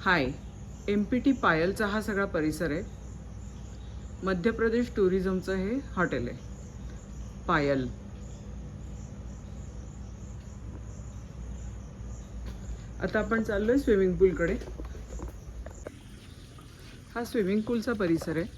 हाय M P T पायलचा हा सगळा परिसर आहे. मध्य प्रदेश टुरिझमचं हे हॉटेल आहे. पायल. आता आपण चाललो आहे स्विमिंग पूलकडे. हा स्विमिंग पूलचा परिसर आहे.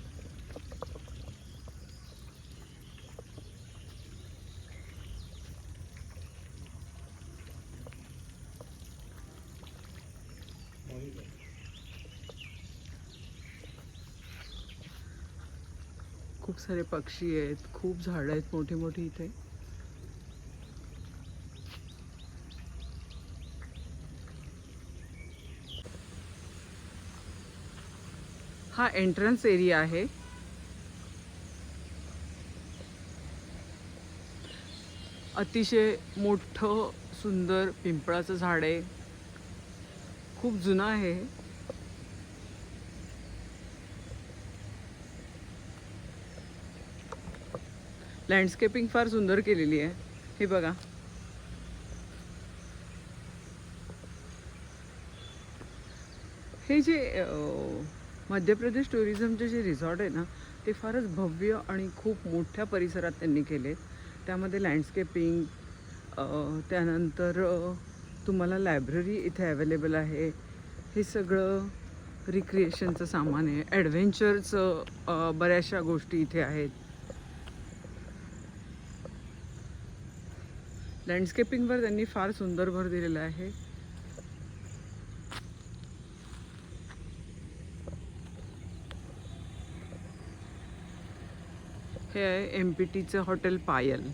खूप सारे पक्षी आहेत खूप झाडं आहेत मोठी मोठी इथे. हा एंट्रन्स एरिया आहे. अतिशय मोठं सुंदर पिंपळाचं झाड आहे. खूप जुनं आहे लँडस्केपिंग फार सुंदर केलेली आहे. हे बघा. हे जे मध्य प्रदेश टुरिझमचे जे रिसॉर्ट आहे ना ते फारच भव्य आणि खूप मोठ्या परिसरात त्यांनी केले त्यामध्ये लँडस्केपिंग त्यानंतर तुम्हाला लायब्ररी इथे अवेलेबल आहे. हे सगळं रिक्रिएशनचं सामान आहे. ॲडव्हेंचरचं बऱ्याचशा गोष्टी इथे आहेत. लँडस्केपिंगवर त्यांनी फार सुंदर भर दिलेला आहे. हे आहे एम पी टीचं हॉटेल पायल.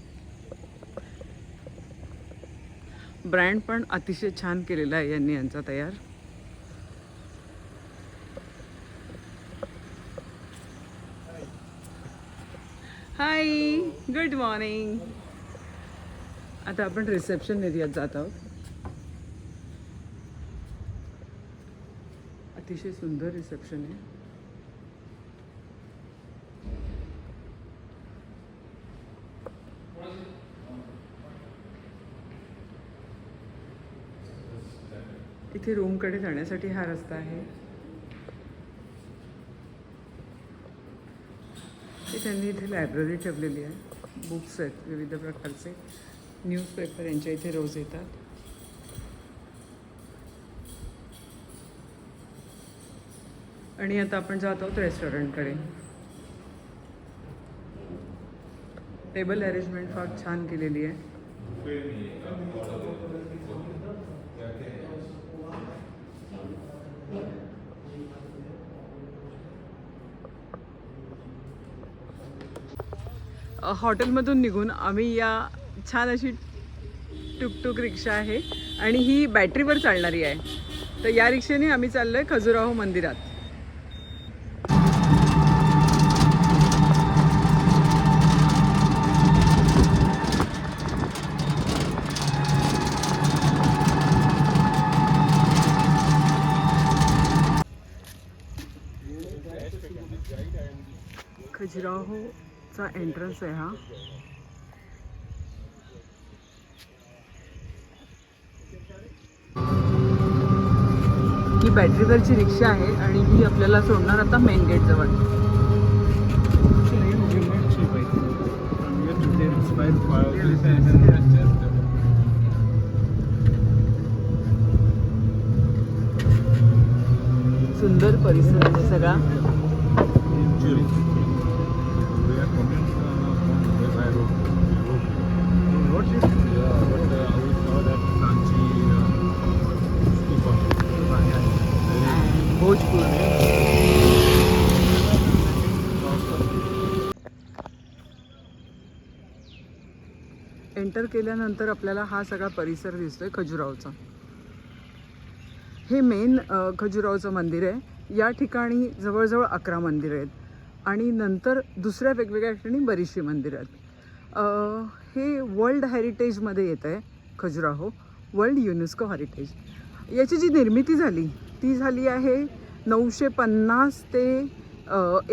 ब्रँड पण अतिशय छान केलेला आहे यांनी यांचा तयार. हाय गुड मॉर्निंग आता आपण रिसेप्शन एरियात जात आहोत. अतिशय सुंदर रिसेप्शन आहे. इथे रूमकडे जाण्यासाठी हा रस्ता आहे. त्यांनी इथे लायब्ररी ठेवलेली आहे. बुक्स आहेत विविध प्रकारचे. न्यूजपेपर यांच्या इथे रोज येतात. आणि आता आपण जात आहोत रेस्टॉरंटकडे. टेबल अरेंजमेंट फार छान केलेली आहे. हॉटेलमधून निघून आम्ही या छान अशी टुकटुक रिक्षा आहे आणि ही बॅटरीवर चालणारी आहे. तर या रिक्षेने आम्ही चाललो आहे खजुराहो मंदिरात. खजुराहोचा एंट्रन्स आहे हा. बॅटरीवरची रिक्षा आहे आणि ही आपल्याला सोडणार आता मेन गेट जवळ. सुंदर परिसर आहे सगळा. एंटर केल्यानंतर आपल्याला हा सगळा परिसर दिसतोय खजुरावचा हे मेन खजुरावचं मंदिर आहे. या ठिकाणी जवळजवळ अकरा मंदिरं आहेत. आणि नंतर दुसऱ्या वेगवेगळ्या ठिकाणी बरीचशी मंदिरं आहेत. हे वर्ल्ड हेरिटेजमध्ये येतं आहे खजुराहो. वर्ल्ड युनेस्को हेरिटेज याची जी निर्मिती झाली ती झाली आहे नऊशे पन्नास ते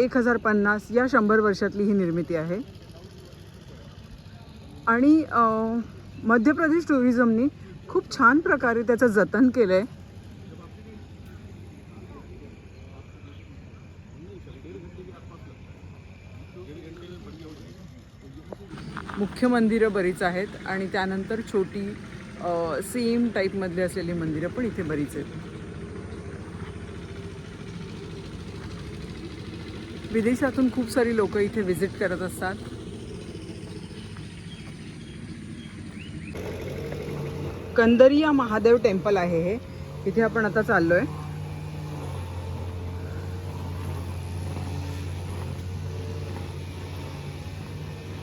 एक हजार पन्नास या शंभर वर्षातली ही निर्मिती आहे. आणि मध्य प्रदेश टुरिझमनी खूप छान प्रकारे त्याचं जतन केलं आहे मुख्य मंदिरं बरीच आहेत आणि त्यानंतर छोटी सेम टाईपमधली असलेली मंदिरं पण इथे बरीच आहेत. विदेशातून खूप सारी लोक इथे व्हिजिट करत असतात. कंदरिया महादेव टेम्पल आहे हे. इथे आपण आता चाललो आहे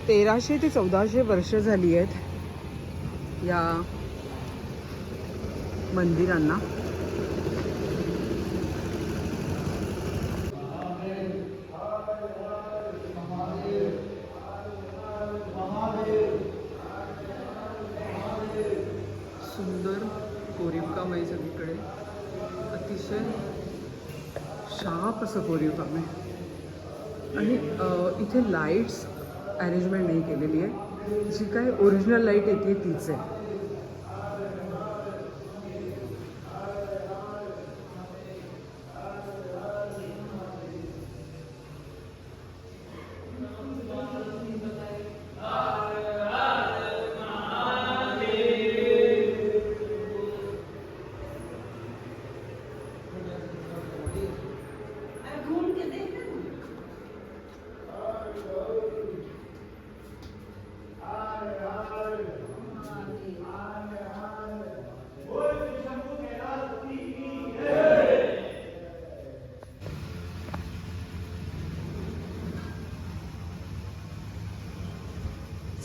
तेराशे ते चौदाशे वर्ष झाली आहेत या मंदिरांना सुंदर कोरीव काम आहे सगळीकडे अतिशय शार्प असं कोरीव काम आहे आणि अ, इथे लाईट्स अरेंजमेंट नाही केलेली आहे. जी काय ओरिजिनल लाइट येते तीच आहे.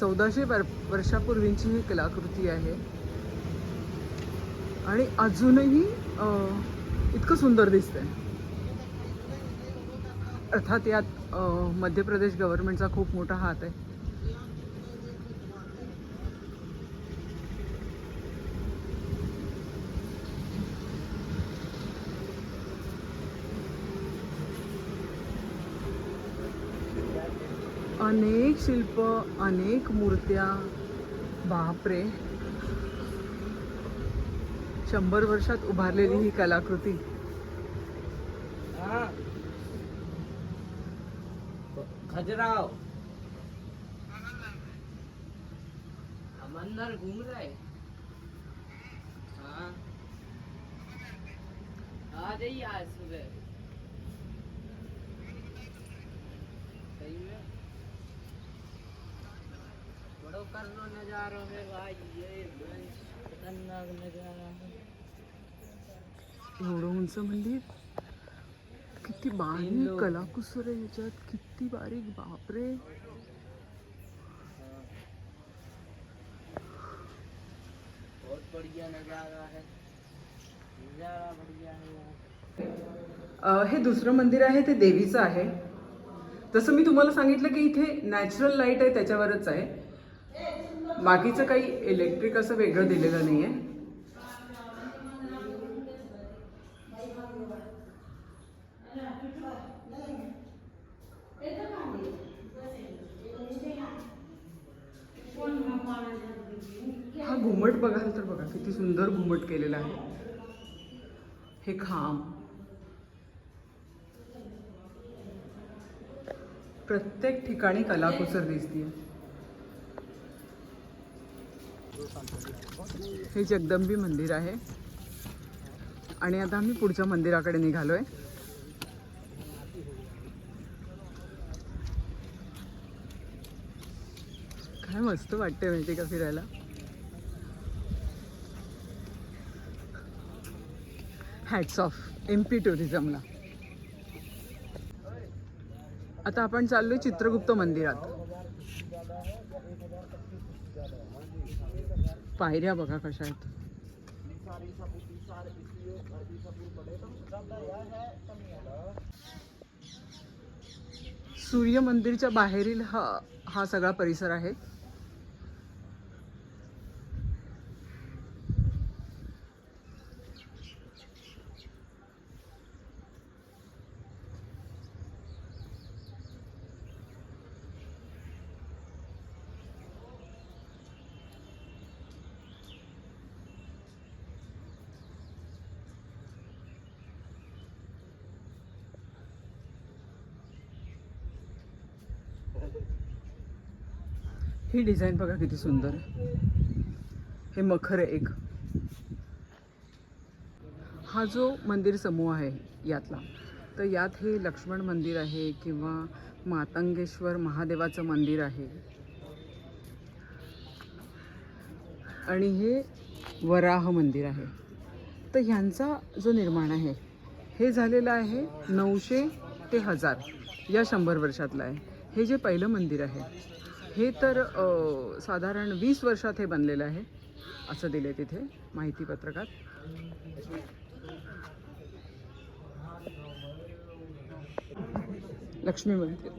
चौदाशे वर वर्षापूर्वींची ही कलाकृती आहे. आणि अजूनही इतकं सुंदर दिसतंय. अर्थात यात मध्य प्रदेश गव्हर्नमेंटचा खूप मोठा हात आहे. अनेक शिल्प अनेक मूर्त्या. बापरे. शंभर वर्षात उभारलेली ही कलाकृती. खजराव. हम अंदर घूम रहे हाँ. आ जाइए आज सुबह सही में बड़ो कर लो नजारा भाई ये बेंच खतरनाक नजारा एवढं उंच मंदिर? किती बारीक कलाकुसर आहे याच्यात. किती बारीक बापरे. बहुत बढ़िया नजारा है नजारा बढ़िया है हे दुसरं मंदिर आहे ते देवीचं आहे. जसं मी तुम्हाला सांगितलं की इथे नॅचरल लाइट आहे त्याच्यावरच आहे. बाकीचं काही इलेक्ट्रिक असं वेगळं दिलेलं नाही आहे हा घुमट बघाल तर बघा किती सुंदर घुमट केलेला आहे. हे खांब. प्रत्येक ठिकाणी कलाकुसर दिसते हे जगदंबी मंदिर आहे. आणि आता आम्ही पुढच्या मंदिराकडे निघालो आहे काय मस्त वाटते माहिती का फिरायला? हॅट्स ऑफ एम पी टुरिझमला आता आपण चाललो चित्रगुप्त मंदिरात. पायऱ्या बघा कशा आहेत. सूर्य मंदिरच्या बाहेरील हा हा सगळा परिसर आहे. ही डिझाईन बघा किती सुंदर हे मखर आहे एक. हा जो मंदिर समूह आहे यातला तर यात हे लक्ष्मण मंदिर आहे किंवा मातंगेश्वर महादेवाचं मंदिर आहे. आणि हे वराह मंदिर आहे. तर ह्यांचा जो निर्माण आहे हे झालेलं आहे नऊशे ते हजार या शंभर वर्षातलं आहे. हे जे पहिलं मंदिर आहे हे तर साधारण वीस वर्षात हे बनलेलं आहे असं दिले तिथे माहिती पत्रकात. लक्ष्मी मंदिर.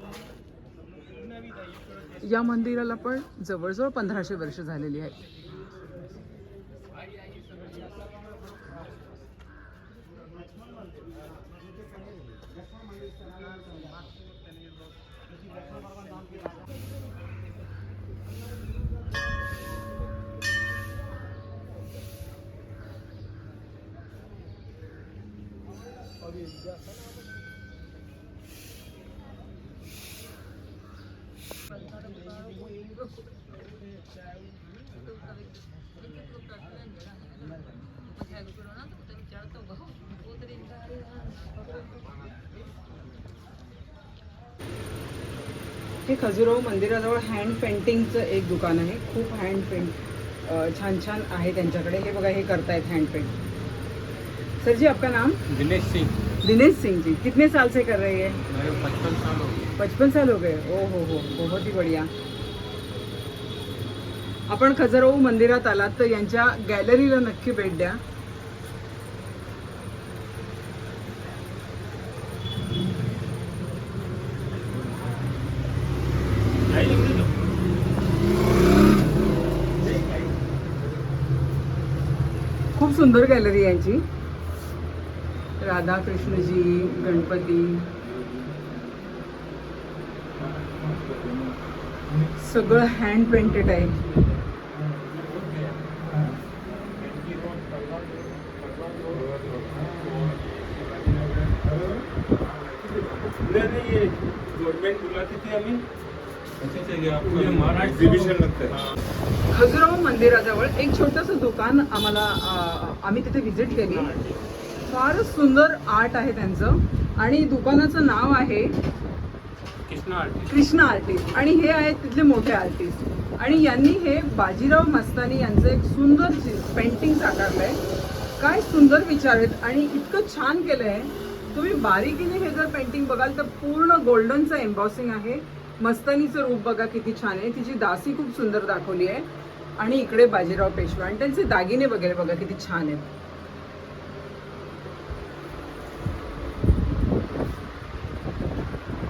या मंदिराला पण जवळजवळ पंधराशे वर्ष झालेली आहेत हे खजुराहो मंदिराजवळ हँड पेंटिंगचं एक दुकान आहे. खूप हँड पेंट छान छान आहे त्यांच्याकडे. हे बघा हे करतायत हँड पेंट सर जी आपका नाम? दिनेश सिंह दिनेश सिंह जी. कितने साल से कर रहे हैं मेरे पचपन साल हो गए। पचपन साल हो गए. ओ हो हो बहुत ही बढिया. आपण खजराऊ मंदिरात आलात तर यांच्या गॅलरीला नक्की भेट द्या. खूप सुंदर गॅलरी यांची. राधा कृष्णजी गणपती. सगळं हँड पेंटेड आहे. खजुराहो मंदिराजवळ एक छोटंसं दुकान आम्हाला आम्ही तिथे व्हिजिट केली. फारच सुंदर आर्ट आहे त्यांचं. आणि दुकानाचं नाव आहे कृष्णा आर्टिस्ट. कृष्णा आर्टिस्ट. आणि हे आहेत तिथले मोठे आर्टिस्ट आणि यांनी हे बाजीराव मस्तानी यांचं एक सुंदर पेंटिंग साकारलंय. काय सुंदर विचार आहेत. आणि इतकं छान केलंय. तुम्ही बारीकीने हे जर पेंटिंग बघाल तर पूर्ण गोल्डनचं एम्बॉसिंग आहे. मस्तानीचं रूप बघा किती छान आहे. तिची दासी खूप सुंदर दाखवली आहे. आणि इकडे बाजीराव पेशवा आणि त्यांचे दागिने वगैरे बघा किती छान आहेत.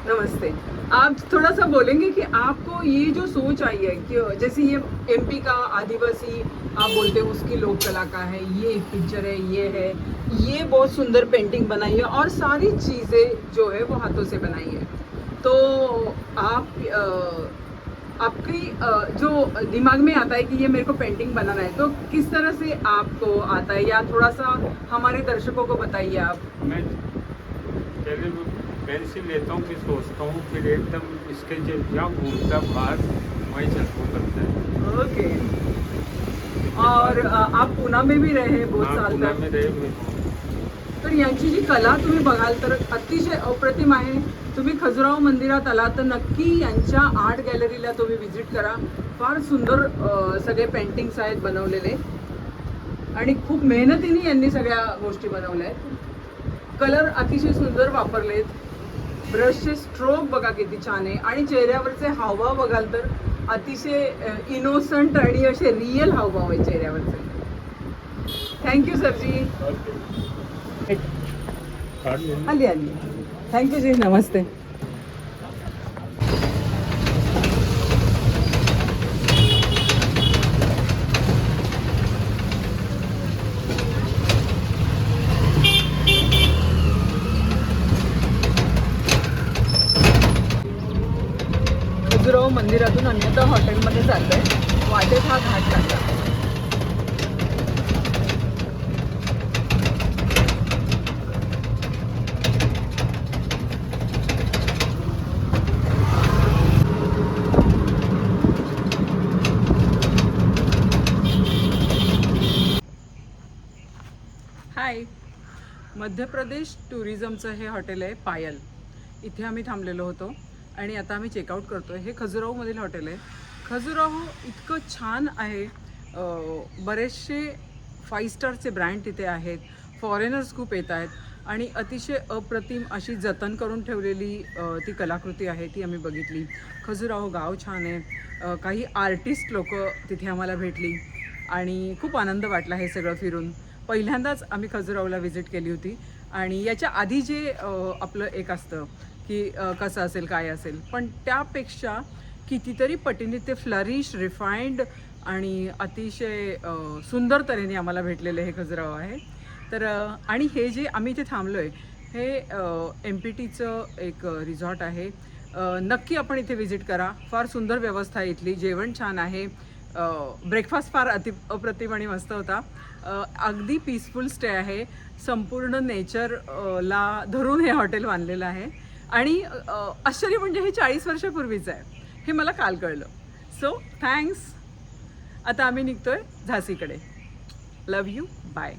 नमस्ते. आप थोड़ा सा बोलेंगे कि आपको ये जो सोच आई है कि जैसे ये एमपी का आदिवासी आप बोलते हो उसकी लोक कला का है ये पिक्चर है ये है ये बहुत सुंदर पेंटिंग बनाई है और सारी चीज़ें जो है वो हाथों से बनाई है। तो आप अ, आपकी जो दिमाग में आता है कि ये मेरे को पेंटिंग बनाना है तो किस तरह से आपको आता है? या थोड़ा सा हमारे दर्शकों को बताइए आप। मैं पेंसिल लेता हूँ फिर सोचता हूँ फिर एकदम इसके जब जहाँ घूमता बाहर वहीं चलता करता है। ओके। और आप पुना में भी रहे हैं बहुत हाँ, साल पुणे तक। में रहे तर यांची जी कला तुम्ही बघाल तर अतिशय अप्रतिम आहे। तुम्ही खजुराहो मंदिरात आलात तर नक्की यांच्या आर्ट गॅलरीला तुम्ही व्हिजिट करा. फार सुंदर सगळे पेंटिंग्स आहेत बनवलेले. आणि खूप मेहनतीने यांनी सगळ्या गोष्टी बनवल्या आहेत. कलर अतिशय सुंदर वापरलेत. ब्रशचे स्ट्रोक बघा किती छान आहे. आणि चेहऱ्यावरचे हावभाव बघाल तर अतिशय इनोसंट आणि असे रिअल हावभाव आहे चेहऱ्यावरचे. थँक्यू सरजी। आली आली. थँक्यू जी. नमस्ते खजुराहो मंदिरातून आम्ही आता हॉटेलमध्ये चाललोय वाटेत हा घाट लागला हाय मध्य प्रदेश टुरिझमचं हे हॉटेल आहे पायल. इथे आम्ही थांबलेलो होतो आणि आता आम्ही चेकआउट करतो आहे हे खजुराहोमधील हॉटेल आहे. खजुराहो इतकं छान आहे. बरेचसे फाईव्ह स्टारचे ब्रँड तिथे आहेत. फॉरेनर्स खूप येत आहेत. आणि अतिशय अप्रतिम अशी जतन करून ठेवलेली ती कलाकृती आहे ती आम्ही बघितली. खजुराहो गाव छान आहे. काही आर्टिस्ट लोक तिथे आम्हाला भेटली. आणि खूप आनंद वाटला हे सगळं फिरून. पहिल्यांदाच आम्ही खजुराहोला व्हिजिट केली होती. आणि याच्या आधी जे आपलं एक असतं की कसं असेल काय असेल. पण त्यापेक्षा कितीतरी पटीने ते फ्लरिश रिफाईंड आणि अतिशय सुंदर तऱ्हेने आम्हाला भेटलेलं हे खजुराहो आहे. तर आणि हे जे आम्ही इथे थांबलो आहे हे एम पी टीचं एक रिझॉर्ट आहे. नक्की आपण इथे व्हिजिट करा. फार सुंदर व्यवस्था आहे इथली. जेवण छान आहे. ब्रेकफास्ट फार अति अप्रतिम आणि मस्त होता. अगदी पीसफुल स्टे आहे. संपूर्ण नेचर ला धरून हे हॉटेल बांधलेलं आहे. आणि आश्चर्य म्हणजे हे चाळीस वर्षापूर्वीचं आहे. हे मला काल कळलं. सो थँक्स आता आम्ही निघतोय झाशीकडे लव यू बाय